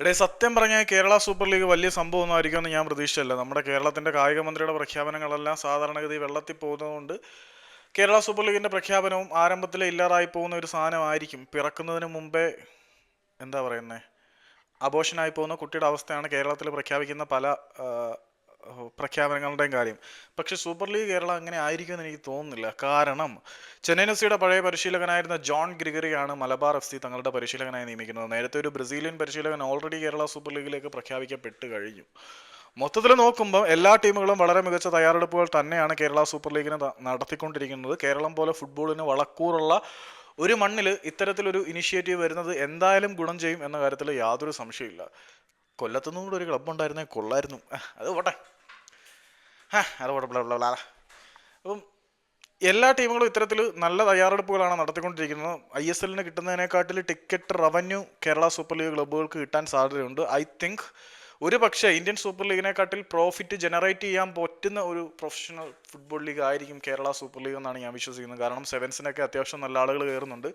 ഇടേ സത്യം പറഞ്ഞാൽ കേരള സൂപ്പർ ലീഗ് വലിയ സംഭവമൊന്നും ആയിരിക്കുമെന്ന് ഞാൻ പ്രതീക്ഷിച്ചല്ല നമ്മുടെ കേരളത്തിന്റെ കായിക മന്ത്രിയുടെ പ്രഖ്യാപനങ്ങളെല്ലാം സാധാരണഗതി വെള്ളത്തിൽ പോകുന്നതുകൊണ്ട് കേരള സൂപ്പർ ലീഗിന്റെ പ്രഖ്യാപനവും ആരംഭത്തിലെ ഇല്ലാറായി പോകുന്ന ഒരു സാധനമായിരിക്കും. പിറക്കുന്നതിന് മുമ്പേ എന്താ പറയുന്നത് അബോഷനായി പോകുന്ന കുട്ടിയുടെ അവസ്ഥയാണ് കേരളത്തിൽ പ്രഖ്യാപിക്കുന്ന പല പ്രഖ്യാപനങ്ങളുടെയും കാര്യം. പക്ഷെ സൂപ്പർ ലീഗ് കേരളം അങ്ങനെ ആയിരിക്കുമെന്ന് എനിക്ക് തോന്നുന്നില്ല. കാരണം ചെന്നൈയിൻ എഫ് സിയുടെ പഴയ പരിശീലകനായിരുന്ന ജോൺ ഗ്രിഗറിയാണ് മലബാർ എഫ് സി തങ്ങളുടെ പരിശീലകനായി നിയമിക്കുന്നത്. നേരത്തെ ഒരു ബ്രസീലിയൻ പരിശീലകൻ ഓൾറെഡി കേരള സൂപ്പർ ലീഗിലേക്ക് പ്രഖ്യാപിക്കപ്പെട്ട് കഴിഞ്ഞു. മൊത്തത്തിൽ നോക്കുമ്പോൾ എല്ലാ ടീമുകളും വളരെ മികച്ച തയ്യാറെടുപ്പുകൾ തന്നെയാണ് കേരള സൂപ്പർ ലീഗിന് നടത്തിക്കൊണ്ടിരിക്കുന്നത്. കേരളം പോലെ ഫുട്ബോളിന് വളക്കൂറുള്ള ഒരു മണ്ണിൽ ഇത്തരത്തിലൊരു ഇനിഷ്യേറ്റീവ് വരുന്നത് എന്തായാലും ഗുണം ചെയ്യും എന്ന കാര്യത്തിൽ യാതൊരു സംശയമില്ല കൊല്ലത്തുനിന്നും കൂടെ ഒരു ക്ലബ്ബ് ഉണ്ടായിരുന്നേ കൊള്ളായിരുന്നു. അത് പോട്ടെ. അത് കുഴപ്പമില്ല അപ്പം എല്ലാ ടീമുകളും ഇത്തരത്തിൽ നല്ല തയ്യാറെടുപ്പുകളാണ് നടത്തിക്കൊണ്ടിരിക്കുന്നത്. ഐ എസ് എല്ലിന് കിട്ടുന്നതിനെക്കാട്ടിൽ ticket revenue Kerala super league ക്ലബ്ബുകൾക്ക് കിട്ടാൻ സാധ്യതയുണ്ട്. ഐ തിങ്ക് ഒരു പക്ഷേ ഇന്ത്യൻ സൂപ്പർ ലീഗിനെക്കാട്ടിൽ പ്രോഫിറ്റ് ജനറേറ്റ് ചെയ്യാൻ പറ്റുന്ന ഒരു പ്രൊഫഷണൽ ഫുട്ബോൾ ലീഗ് ആയിരിക്കും കേരള സൂപ്പർ ലീഗ് എന്നാണ് ഞാൻ വിശ്വസിക്കുന്നത്. കാരണം സെവൻസിനൊക്കെ അത്യാവശ്യം നല്ല ആളുകൾ കയറുന്നുണ്ട്.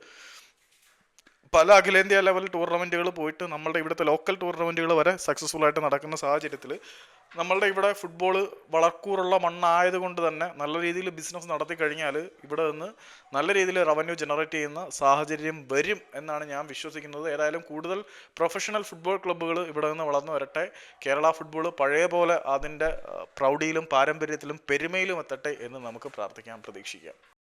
പല അഖിലേന്ത്യാ ലെവൽ ടൂർണമെന്റുകൾ പോയിട്ട് നമ്മളുടെ ഇവിടുത്തെ ലോക്കൽ ടൂർണമെന്റുകൾ വരെ സക്സസ്ഫുൾ ആയിട്ട് നടക്കുന്ന സാഹചര്യത്തിൽ നമ്മളുടെ ഇവിടെ ഫുട്ബോൾ വളക്കൂറുള്ള മണ്ണായതുകൊണ്ട് തന്നെ നല്ല രീതിയിൽ ബിസിനസ് നടത്തി കഴിഞ്ഞാൽ ഇവിടെ നിന്ന് നല്ല രീതിയിൽ റവന്യൂ ജനറേറ്റ് ചെയ്യുന്ന സാഹചര്യം വരും എന്നാണ് ഞാൻ വിശ്വസിക്കുന്നത്. ഏതായാലും കൂടുതൽ പ്രൊഫഷണൽ ഫുട്ബോൾ ക്ലബ്ബുകൾ ഇവിടെ നിന്ന് വളർന്നു വരട്ടെ. കേരള ഫുട്ബോൾ പഴയ പോലെ അതിന്റെ പ്രൗഢിയിലും പാരമ്പര്യത്തിലും പെരുമയിലും എത്തട്ടെ എന്ന് നമുക്ക് പ്രാർത്ഥിക്കാം പ്രതീക്ഷിക്കാം.